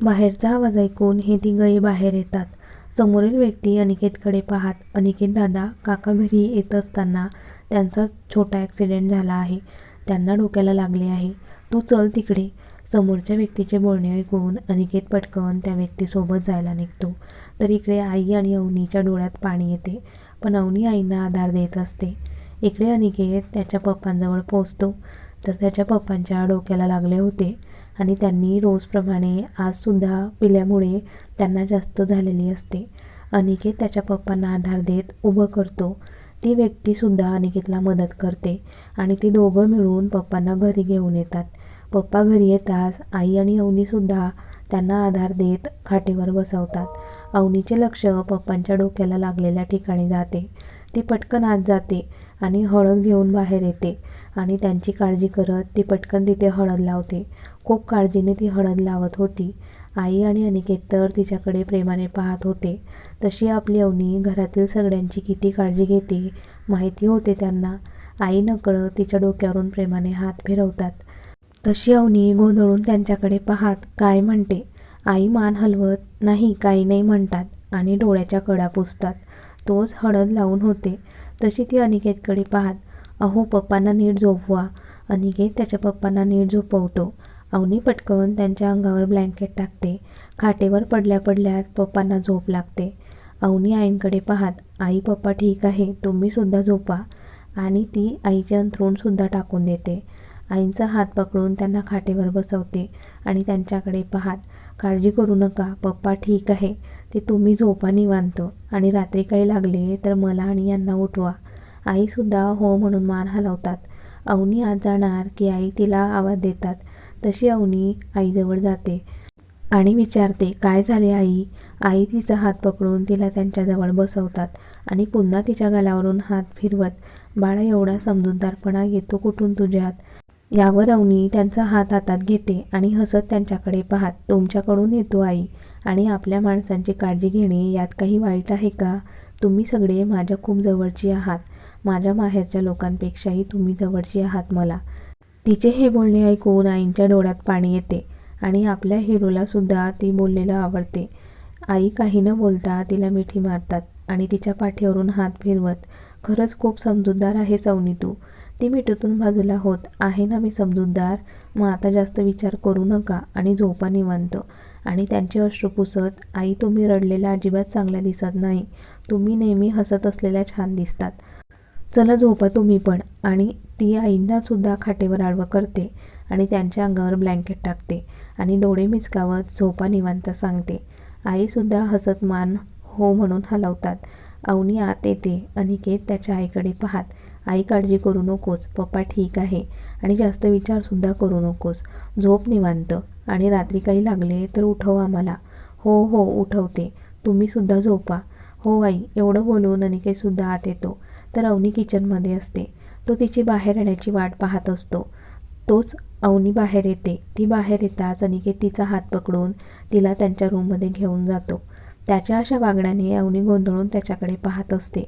बाहेरचा आवाज ऐकून हे तिघही बाहेर येतात. समोरील व्यक्ती अनिकेतकडे पाहत अनिकेत दादा काका घरी येत असताना त्यांचा छोटा ॲक्सिडेंट झाला आहे. त्यांना डोक्याला लागले आहे. तू चल तिकडे. समोरच्या व्यक्तीचे बोलणे ऐकून अनिकेत पटकन त्या व्यक्तीसोबत जायला निघतो. तर इकडे आई आणि अवनीच्या डोळ्यात पाणी येते पण अवनी आईंना आधार देत असते. इकडे अनिकेत त्याच्या पप्पांजवळ पोचतो तर त्याच्या पप्पांच्या डोक्याला लागले होते. आणि त्यांनी रोजप्रमाणे आजसुद्धा पिल्यामुळे त्यांना जास्त झालेली असते. अनिकेत त्याच्या पप्पांना आधार देत उभं करतो. ती व्यक्तीसुद्धा अनिकेतला मदत करते आणि ती दोघं मिळून पप्पांना घरी घेऊन येतात. पप्पा घरी येताच आई आणि अवनीसुद्धा त्यांना आधार देत खाटेवर बसवतात. अवनीचे लक्ष पप्पांच्या डोक्याला लागलेल्या ठिकाणी जाते. ती पटकन आत जाते आणि हळद घेऊन बाहेर येते आणि त्यांची काळजी करत ती पटकन तिथे हळद लावते. खूप काळजीने ती हळद लावत होती. आई आणि अनिकेत तर तिच्याकडे प्रेमाने पाहत होते. तशी आपली अवनी घरातील सगळ्यांची किती काळजी घेते माहिती होते त्यांना. आई नकळत तिच्या डोक्यावरून प्रेमाने हात फिरवतात. तशी अवनी गोंधळून त्यांच्याकडे पाहत काय म्हणते? आई मान हलवत नाही काही नाही म्हणतात आणि डोळ्याच्या कडा पुसतात. तोच हळद लावून होते. तशी ती अनिकेतकडे पाहत अहो पप्पांना नीट झोपवा. अनिकेत त्याच्या पप्पांना नीट झोपवतो. अवनी पटकन त्यांच्या अंगावर ब्लँकेट टाकते. खाटेवर पडल्या पडल्यात पप्पांना झोप लागते. अवनी आईंकडे पाहत आई पप्पा ठीक आहे तुम्हीसुद्धा झोपा. आणि ती आईचे अंथरूणसुद्धा टाकून देते. आईंचा हात पकडून त्यांना खाटेवर बसवते आणि त्यांच्याकडे पाहात काळजी करू नका पप्पा ठीक आहे ते तुम्ही झोपा निवांत. आणि रात्री काही लागले तर मला आणि यांना उठवा. आईसुद्धा हो म्हणून मान हलवतात. अवनी आज जाणार की आई तिला आवाज देतात. तशी अवनी आईजवळ जाते आणि विचारते काय झाले आई? आई तिचा हात पकडून तिला त्यांच्याजवळ बसवतात आणि पुन्हा तिच्या गालावरून हात फिरवत बाळा एवढा समजूतदारपणा येतो कुठून तुझ्यात यावर अवनी त्यांचा हात हातात घेते आणि हसत त्यांच्याकडे पाहत तुमच्याकडून येतो आई आणि आपल्या माणसांची काळजी घेणे यात काही वाईट आहे का? तुम्ही सगळे माझ्या खूप जवळची आहात. माझ्या माहेरच्या लोकांपेक्षाही तुम्ही जवळची आहात मला. तिचे हे बोलणे ऐकून आईंच्या डोळ्यात पाणी येते आणि आपल्या हिरोलासुद्धा ती बोललेलं आवडते. आई काही न बोलता तिला मिठी मारतात आणि तिच्या पाठीवरून हात फिरवत खरंच खूप समजूतदार आहे सवनी तू. ती मिठीतून बाजूला होत आहे ना मी समजूतदार? मग आता जास्त विचार करू नका आणि झोपा निवांत. आणि त्यांचे अश्रू पुसत आई तुम्ही रडलेल्या अजिबात चांगल्या दिसत नाही. तुम्ही नेहमी हसत असलेल्या छान दिसतात. चला झोपा तुम्ही पण. आणि ती आईंनासुद्धा खाटेवर आडवं करते आणि त्यांच्या अंगावर ब्लँकेट टाकते आणि डोळे मिचकावत झोपा निवांत सांगते. आईसुद्धा हसत मान हो म्हणून हलवतात. अवनी आत येते. अनिकेत त्याच्या आईकडे पाहत आई काळजी करू नकोस पप्पा ठीक आहे आणि जास्त विचारसुद्धा करू नकोस. झोप निवांत आणि रात्री काही लागले तर उठव आम्हाला. हो हो उठवते. तुम्हीसुद्धा झोपा. हो आई. एवढं बोलून अनिकेतसुद्धा आत येतो. तर अवनी किचनमध्ये असते. तो तिची बाहेर येण्याची वाट पाहत असतो. तोच अवनी बाहेर येते. ती बाहेर येताच अनिकेत तिचा हात पकडून तिला त्यांच्या रूममध्ये घेऊन जातो. त्याच्या अशा वागण्याने अवनी गोंधळून त्याच्याकडे पाहत असते.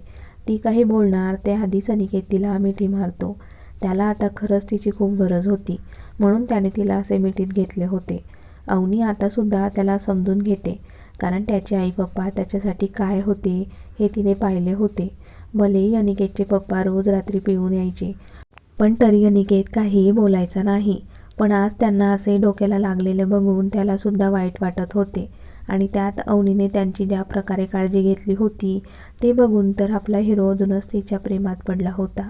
ती काही बोलणार त्याआधीच अनिकेत तिला मिठी मारतो. त्याला आता खरंच तिची खूप गरज होती म्हणून त्याने तिला असे मिठीत घेतले होते. अवनी आतासुद्धा त्याला समजून घेते कारण त्याचे आई पप्पा त्याच्यासाठी काय होते हे तिने पाहिले होते. भलेही अनिकेतचे पप्पा रोज रात्री पिऊन यायचे पण तरी अनिकेत काहीही बोलायचा नाही. पण आज त्यांना असे डोक्याला लागलेले बघून त्यालासुद्धा वाईट वाटत होते. आणि त्यात अवनीने त्यांची ज्या प्रकारे काळजी घेतली होती ते बघून तर आपला हिरो अजूनच तिच्या प्रेमात पडला होता.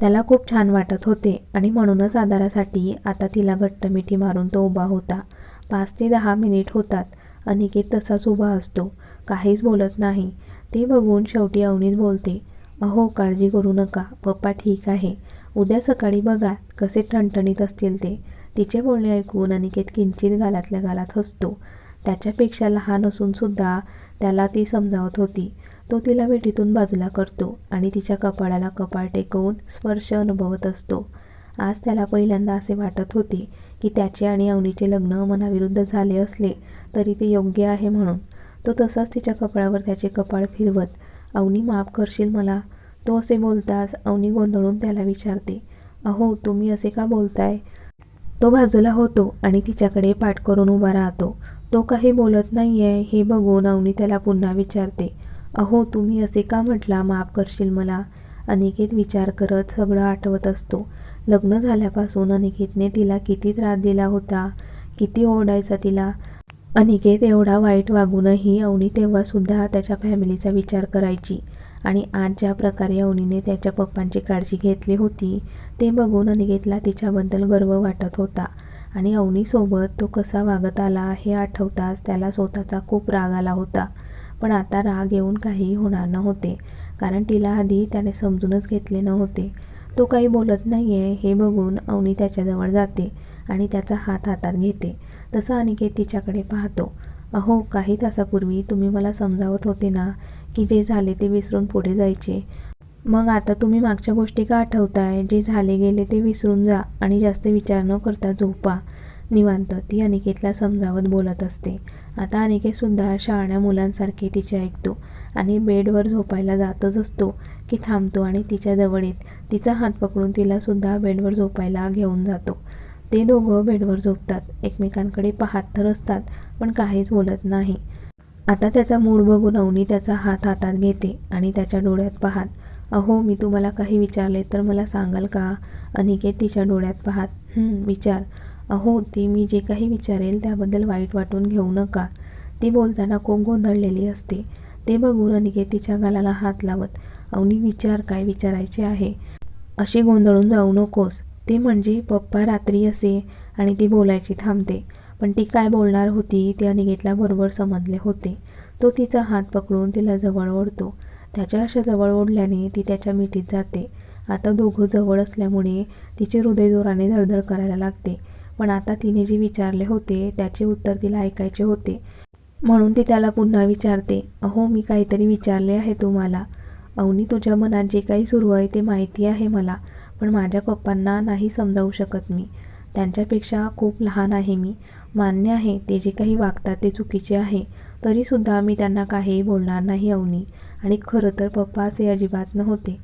त्याला खूप छान वाटत होते आणि म्हणूनच आधारासाठी आता तिला घट्ट मिठी मारून तो उभा होता. पाच ते दहा मिनिट होतात अनिकेत तसाच उभा असतो काहीच बोलत नाही. ते बघून शेवटी अवनीत बोलते अहो काळजी करू नका. पप्पा ठीक आहे. उद्या सकाळी बघा कसे ठणठणीत असतील ते. तिचे बोलणे ऐकून अनिकेत किंचित गालातल्या गालात हसतो. त्याच्यापेक्षा लहान असूनसुद्धा त्याला ती समजावत होती. तो तिला मिठीतून बाजूला करतो आणि तिच्या कपाळाला कपाळ टेकवून स्पर्श अनुभवत असतो. आज त्याला पहिल्यांदा असे वाटत होते की त्याचे आणि अवनीचे लग्न मनाविरुद्ध झाले असले तरी ते योग्य आहे म्हणून. तो तसाच तिच्या कपाळावर त्याचे कपाळ फिरवत अवनी माफ करशील मला? तो असे बोलताच अवनी गोंधळून त्याला विचारते. अहो तुम्ही असे का बोलताय? तो बाजूला होतो आणि तिच्याकडे पाठ करून उभा राहतो. तो काही बोलत नाही आहे हे बघून अवनी त्याला पुन्हा विचारते. अहो तुम्ही असे का म्हटला माफ करशील मला? अनिकेत विचार करत सगळं आठवत असतो. लग्न झाल्यापासून अनिकेतने तिला किती त्रास दिला होता? किती ओरडायचा तिला? अनिकेत एवढा वाईट वागूनही अवनी तेव्हासुद्धा त्याच्या फॅमिलीचा विचार करायची. आणि आज ज्या प्रकारे अवनीने त्याच्या पप्पांची काळजी घेतली होती ते बघून अनिकेतला तिच्याबद्दल गर्व वाटत होता. आणि अवनीसोबत तो कसा वागत आला हे आठवताच त्याला स्वतःचा खूप राग आला होता. पण आता राग येऊन काहीही होणार नव्हते कारण तिला आधी त्याने समजूनच घेतले नव्हते. तो काही बोलत नाही आहे हे बघून अवनी त्याच्याजवळ जाते आणि त्याचा हात हातात घेते. तसा अनिकेत तिच्याकडे पाहतो. अहो काही तासापूर्वी तुम्ही मला समजावत होते ना की जे झाले ते विसरून पुढे जायचे. मग आता तुम्ही मागच्या गोष्टी का आठवताय? जे झाले गेले ते विसरून जा आणि जास्त विचार न करता झोपा. निवांत ती अनिकेतला समजावत बोलत असते. आता अनिकेतसुद्धा शाळण्या मुलांसारखे तिचे ऐकतो आणि बेडवर झोपायला जातच असतो की थांबतो आणि तिच्या जवळ येत तिचा हात पकडून तिलासुद्धा बेडवर झोपायला घेऊन जातो. ते दोघं बेडवर झोपतात. एकमेकांकडे पाहत तर असतात पण काहीच बोलत नाही. आता त्याचा मूड बघून अवनी त्याचा हात हातात घेते आणि त्याच्या डोळ्यात पाहत अहो मी तुम्हाला काही विचारले तर मला सांगाल का? अनिकेत तिच्या डोळ्यात पाहत विचार. अहो ती मी जे काही विचारेल त्याबद्दल वाईट वाटून घेऊ नका. ती बोलताना खूप गोंधळलेली असते. ते बघून अनिकेत तिच्या गालाला हात लावत अवनी विचार काय विचारायचे आहे? अशी गोंधळून जाऊ नकोस. ते म्हणजे पप्पा रात्री असे आणि ती बोलायची थांबते. पण ती काय बोलणार होती ते अनिकेतला बरोबर समजले होते. तो तिचा हात पकडून तिला जवळ ओढतो. त्याच्या अशा जवळ ओढल्याने ती त्याच्या मिठीत जाते. आता दोघं जवळ असल्यामुळे तिचे हृदय जोराने धडधड करायला लागते. पण आता तिने जे विचारले होते त्याचे उत्तर तिला ऐकायचे होते. म्हणून ती त्याला पुन्हा विचारते अहो मी काहीतरी विचारले आहे तुम्हाला. अवनी तुझ्या मनात जे काही सुरू आहे ते माहिती आहे मला. पण माझ्या पप्पांना नाही समजावू शकत मी. त्यांच्यापेक्षा खूप लहान आहे मी. मान्य आहे ते जे काही वागतात ते चुकीचे आहे. तरीसुद्धा मी त्यांना काहीही बोलणार नाही अवनी. आणि खरं तर पप्पा असे अजिबात नव्हते.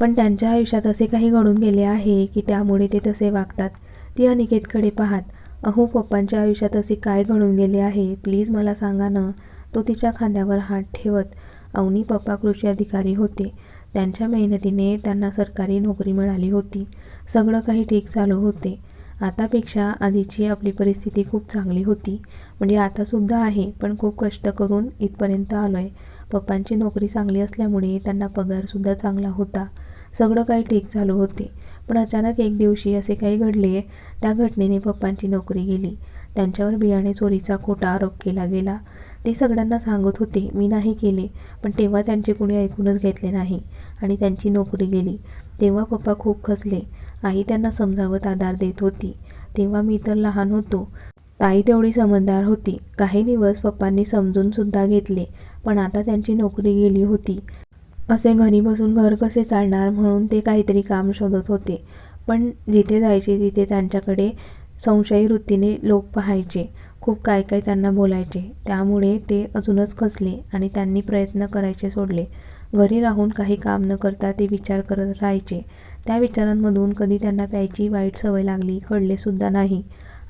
पण त्यांच्या आयुष्यात असे काही घडून गेले आहे की त्यामुळे ते तसे वागतात. ती अनिकेतकडे पाहात अहो पप्पांच्या आयुष्यात असे काय घडून गेले आहे? प्लीज मला सांगा ना. तो तिच्या खांद्यावर हात ठेवत अवनी पप्पा कृषी अधिकारी होते. त्यांच्या मेहनतीने त्यांना सरकारी नोकरी मिळाली होती. सगळं काही ठीक चालू होते. आतापेक्षा आधीची आपली परिस्थिती खूप चांगली होती. म्हणजे आतासुद्धा आहे पण खूप कष्ट करून इथपर्यंत आलो आहे पप्पांची नोकरी चांगली असल्यामुळे त्यांना पगारसुद्धा चांगला होता. सगळं काही ठीक चालू होते. पण अचानक एक दिवशी असे काही घडले त्या घटनेने पप्पांची नोकरी गेली. त्यांच्यावर बियाणे चोरीचा खोटा आरोप केला गेला. ते सगळ्यांना सांगत होते मी नाही केले पण तेव्हा त्यांचे कोणी ऐकूनच घेतले नाही. आणि त्यांची नोकरी गेली. तेव्हा पप्पा खूप खसले. आई त्यांना समजावत आधार देत होती. तेव्हा मी तर लहान होतो. ताई तेवढी समजदार होती. काही दिवस पप्पांनी समजूनसुद्धा घेतले पण आता त्यांची नोकरी गेली होती. असे घरी बसून घर कसे चालणार म्हणून ते काहीतरी काम शोधत होते. पण जिथे जायचे तिथे त्यांच्याकडे संशयी वृत्तीने लोक पाहायचे. खूप काय काय त्यांना बोलायचे. त्यामुळे ते अजूनच खचले आणि त्यांनी प्रयत्न करायचे सोडले. घरी राहून काही काम न करता ते विचार करत राहायचे. त्या विचारांमधून कधी त्यांना प्यायची वाईट सवय लागली कळलेसुद्धा नाही.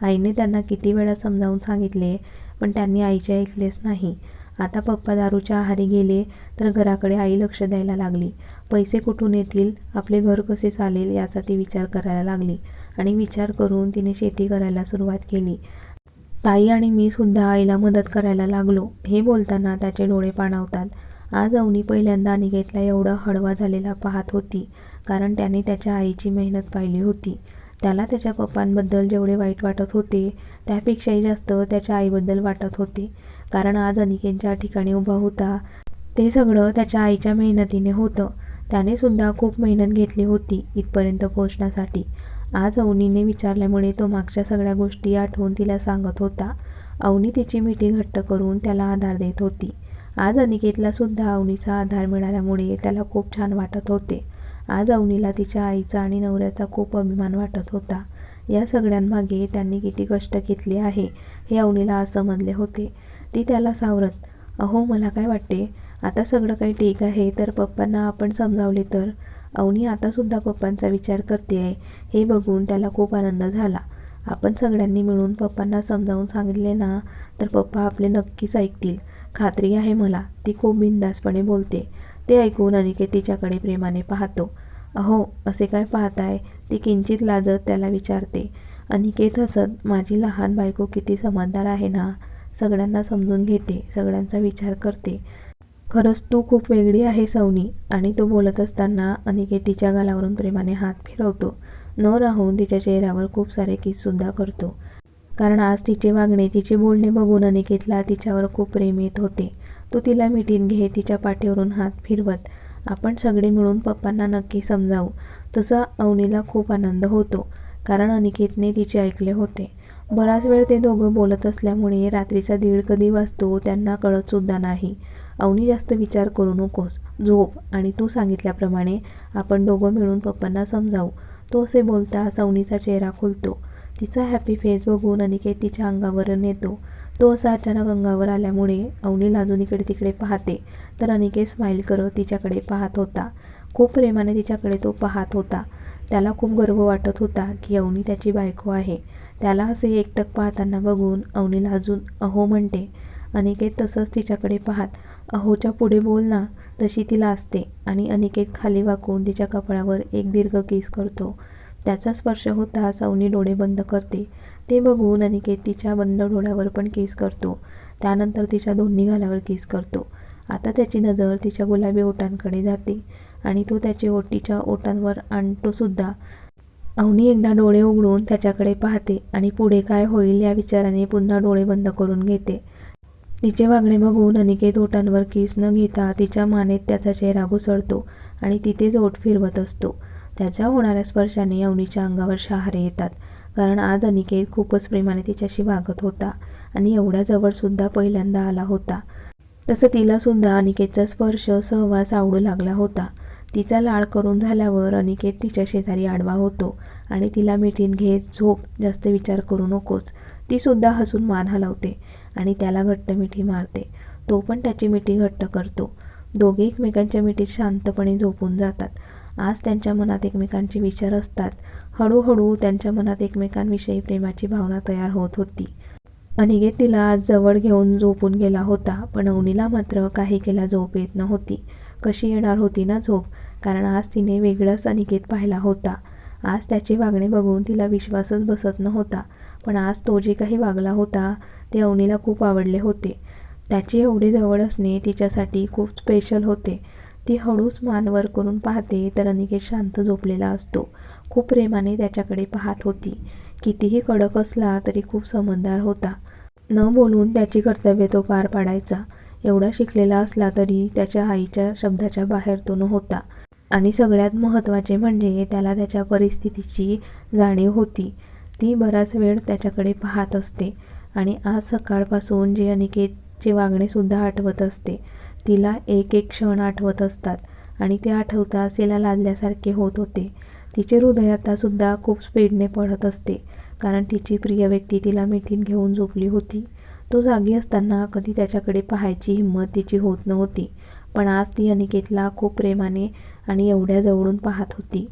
आईने त्यांना किती वेळा समजावून सांगितले पण त्यांनी आईचे ऐकलेच नाही. आता पप्पा दारूच्या आहारी गेले तर घराकडे आई लक्ष द्यायला लागली. पैसे कुठून येतील आपले घर कसे चालेल याचा ती विचार करायला लागली आणि विचार करून तिने शेती करायला सुरुवात केली. ताई आणि मी सुद्धा आईला मदत करायला लागलो. हे बोलताना त्याचे डोळे पाणावतात. आज अवनी पहिल्यांदा अनिकेतला एवढा हळवा झालेला पाहत होती कारण त्याने त्याच्या आईची मेहनत पाहिली होती. त्याला त्याच्या पप्पांबद्दल जेवढे वाईट वाटत होते त्यापेक्षाही जास्त त्याच्या आईबद्दल वाटत होते. कारण आज अनिकेतच्या ठिकाणी उभा होता ते सगळं त्याच्या आईच्या मेहनतीने होतं. त्याने सुद्धा खूप मेहनत घेतली होती इथपर्यंत पोहोचण्यासाठी. आज अवनीने विचारल्यामुळे तो मागच्या सगळ्या गोष्टी आठवून तिला सांगत होता. अवनी तिची मिठी घट्ट करून त्याला आधार देत होती. आज अनिकेतला सुद्धा अवनीचा आधार मिळाल्यामुळे त्याला खूप छान वाटत होते. आज अवनीला तिच्या आईचा आणि नवऱ्याचा खूप अभिमान वाटत होता. या सगळ्यांमागे त्यांनी किती कष्ट घेतले आहे हे अवनीला आज समजले होते. ती त्याला सावरत अहो मला काय वाटते? आता सगळं काही ठीक आहे तर पप्पांना आपण समजावले तर? अवनी आतासुद्धा पप्पांचा विचार करते आहे. हे बघून त्याला खूप आनंद झाला. आपण सगळ्यांनी मिळून पप्पांना समजावून सांगितले ना तर पप्पा आपले नक्कीच ऐकतील. खात्री आहे मला ती खूप बिंदासपणे बोलते. ते ऐकून अनिकेत तिच्याकडे प्रेमाने पाहतो. अहो असे काय पाहताय? ती किंचित लाजत त्याला विचारते. अनिकेत हसत माझी लहान बायको किती समजदार आहे ना? सगळ्यांना समजून घेते सगळ्यांचा विचार करते. खरंच तू खूप वेगळी आहे सवनी आणि तो बोलत असताना अनिकेत तिच्या गालावरून प्रेमाने हात फिरवतो. न राहून तिच्या चेहऱ्यावर खूप सारे किससुद्धा करतो. कारण आज तिचे वागणे तिचे बोलणे बघून अनिकेतला तिच्यावर खूप प्रेम येत होते. तो तिला मिठीत घेत तिच्या पाठीवरून हात फिरवत आपण सगळे मिळून पप्पांना नक्की समजावू. तसा अवनीला खूप आनंद होतो कारण अनिकेतने तिचे ऐकले होते. बराच वेळ ते दोघं बोलत असल्यामुळे रात्रीचा दीड कधी वाजतो त्यांना कळतसुद्धा नाही. अवनी जास्त विचार करू नकोस. झोप. आणि तू सांगितल्याप्रमाणे आपण दोघं मिळून पप्पांना समजावू. तो असे बोलता सवनीचा चेहरा खुलतो. तिचा हॅपी फेस बघून अनिकेत तिच्या अंगावर नेतो तो असा अचानक अंगावर आल्यामुळे अवनी लाजून इकडे तिकडे पाहते. तर अनिकेत स्माईल करत तिच्याकडे पाहत होता. खूप प्रेमाने तिच्याकडे तो पाहत होता. त्याला खूप गर्व वाटत होता की अवनी त्याची बायको आहे. त्याला असे एकटक पाहताना बघून अवनीला अजून अहो म्हणते. अनिकेत तसंच तिच्याकडे पाहत अहोच्या पुढे बोल ना तशी तिला असते आणि अनिकेत खाली वाकून तिच्या कपाळावर एक दीर्घ किस करतो. त्याचा स्पर्श होताच अवनी डोळे बंद करते. ते बघून अनिकेत तिच्या बंद डोळ्यावर पण किस करतो. त्यानंतर तिच्या दोन्ही गालावर किस करतो. आता त्याची नजर तिच्या गुलाबी ओटांकडे जाते आणि तो त्याचे ओटीच्या ओटांवर आणतोसुद्धा अवनी एकदा डोळे उघडून त्याच्याकडे पाहते आणि पुढे काय होईल या विचाराने पुन्हा डोळे बंद करून घेते. तिचे वागणे बघून अनिकेत ओठांवर किस न घेता तिच्या मानेत त्याचा चेहरा घुसळतो आणि तिथेच ओठ फिरवत असतो. त्याच्या होणाऱ्या स्पर्शाने अवनीच्या अंगावर शहारे येतात कारण आज अनिकेत खूपच प्रेमाने तिच्याशी वागत होता आणि एवढ्या जवळसुद्धा पहिल्यांदा आला होता. तसं तिलासुद्धा अनिकेतचा स्पर्श सहवास आवडू लागला होता. तिचा लाळ करून झाल्यावर अनिकेत तिच्या शेजारी आडवा होतो आणि तिला मिठीत घेत झोप जास्त विचार करू नकोस. तीसुद्धा हसून मान हलवते आणि त्याला घट्ट मिठी मारते. तो पण त्याची मिठी घट्ट करतो. दोघे एकमेकांच्या मिठीत शांतपणे झोपून जातात. आज त्यांच्या मनात एकमेकांचे विचार असतात. हळूहळू त्यांच्या मनात एकमेकांविषयी प्रेमाची भावना तयार होत होती. अनिकेत तिला आज जवळ घेऊन झोपून गेला होता पण अवनीला मात्र काही केला झोप येत नव्हती. कशी येणार होती ना झोप? कारण आज तिने वेगळाच अनिकेत पाहिला होता. आज त्याचे वागणे बघून तिला विश्वासच बसत नव्हता. पण आज तो जे काही वागला होता ते अवनीला खूप आवडले होते. त्याचे एवढे जवळ असणे तिच्यासाठी खूप स्पेशल होते. ती हळूच मानवर करून पाहते तर अनिकेत शांत झोपलेला असतो. खूप प्रेमाने त्याच्याकडे पाहत होती. कितीही कडक असला तरी खूप समजदार होता. न बोलून त्याची कर्तव्य तो पार पाडायचा. एवढा शिकलेला असला तरी त्याच्या आईच्या शब्दाच्या बाहेर तो नव्हता. आणि सगळ्यात महत्त्वाचे म्हणजे त्याला त्याच्या परिस्थितीची जाणीव होती. ती बराच वेळ त्याच्याकडे पाहत असते आणि आज सकाळपासून जे अनिकेतचे वागणेसुद्धा आठवत असते. तिला एक एक क्षण आठवत असतात आणि ते आठवताच तिला लादल्यासारखे होत होते. तिचे हृदय आतासुद्धा खूप स्पीडने पडत असते कारण तिची प्रिय व्यक्ती तिला मिठीत घेऊन झोपली होती. तो जागी असताना कधी त्याच्याकडे पाहायची हिंमत तिची होत नव्हती. पण आज ती अनिकेतला खूप प्रेमाने आणि एवढ्या जवळून पाहत होती.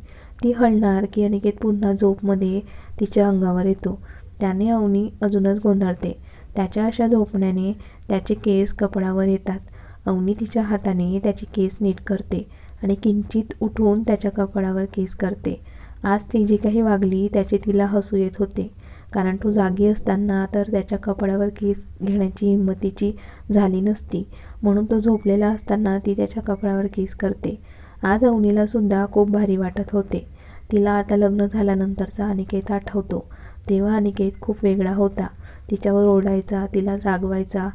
ती हलणार की अनिकेत पुन्हा झोपमध्ये तिच्या अंगावर येतो. त्याने अवनी अजूनच गोंधळते. त्याच्या अशा झोपण्याने त्याचे केस कपडावर येतात. अवनी तिच्या हाताने त्याची केस नीट करते आणि किंचित उठून त्याच्या कपाळावर केस करते. आज ती जी काही वागली त्याचे तिला हसू येत होते. कारण तो जागी असताना तर त्याच्या कपाळावर केस घेण्याची हिंमतीची झाली नसती. म्हणून तो झोपलेला असताना ती त्याच्या कपाळावर केस करते. आज अवनीला सुद्धा खूप भारी वाटत होते. तिला आता लग्न झाल्यानंतरचा अनिकेत आठवतो. तेव्हा अनिकेत खूप वेगळा होता. तिच्यावर ओरडायचा तिला रागवायचा.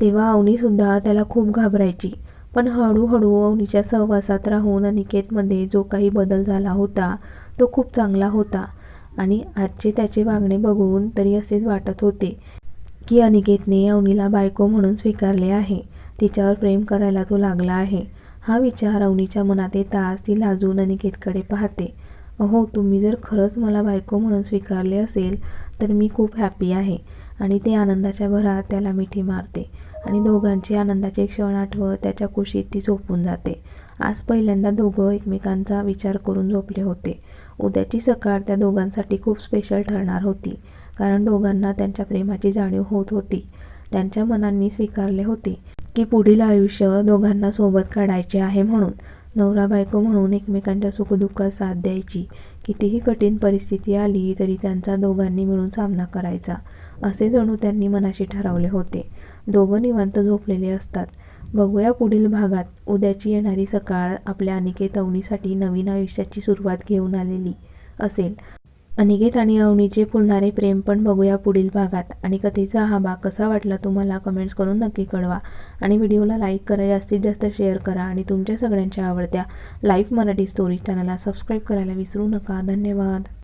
तेव्हा अवनीसुद्धा त्याला खूप घाबरायची. पण हळूहळू अवनीच्या सहवासात राहून अनिकेतमध्ये जो काही बदल झाला होता तो खूप चांगला होता. आणि आजचे त्याचे वागणे बघून तरी असेच वाटत होते की अनिकेतने अवनीला बायको म्हणून स्वीकारले आहे. तिच्यावर प्रेम करायला तो लागला आहे. हा विचार अवनीच्या मनात येताच ती लाजून अनिकेतकडे पाहते. अहो तुम्ही जर खरंच मला बायको म्हणून स्वीकारले असेल तर मी खूप हॅपी आहे. आणि ते आनंदाच्या भरात त्याला मिठी मारते. आणि दोघांचे आनंदाचे क्षण आठवत त्याच्या कुशीत ती झोपून जाते. आज पहिल्यांदा दोघं एकमेकांचा विचार करून झोपले होते. उद्याची सकाळ त्या दोघांसाठी खूप स्पेशल ठरणार होती. कारण दोघांना त्यांच्या प्रेमाची जाणीव होत होती. त्यांच्या मनांनी स्वीकारले होते की पुढील आयुष्य दोघांना सोबत काढायचे आहे म्हणून. नवरा बायको म्हणून एकमेकांच्या सुखदुःखात साथ द्यायची. कितीही कठीण परिस्थिती आली तरी त्यांचा दोघांनी मिळून सामना करायचा असे जणू त्यांनी मनाशी ठरवले होते. दोघं निवांत झोपलेले असतात. बघूया पुढील भागात. उद्याची येणारी सकाळ आपल्या अनिकेत अवनीसाठी नवीन आयुष्याची सुरुवात घेऊन आलेली असेल. अनिकेत आणि अवनीचे फुलणारे प्रेम पण बघूया पुढील भागात. आणि कथेचा हा भाग कसा वाटला तुम्हाला कमेंट्स करून नक्की कळवा. आणि व्हिडिओला लाईक करा जास्तीत जास्त शेअर करा आणि तुमच्या सगळ्यांच्या आवडत्या लाईव्ह मराठी स्टोरी चॅनलला सबस्क्राईब करायला विसरू नका. धन्यवाद.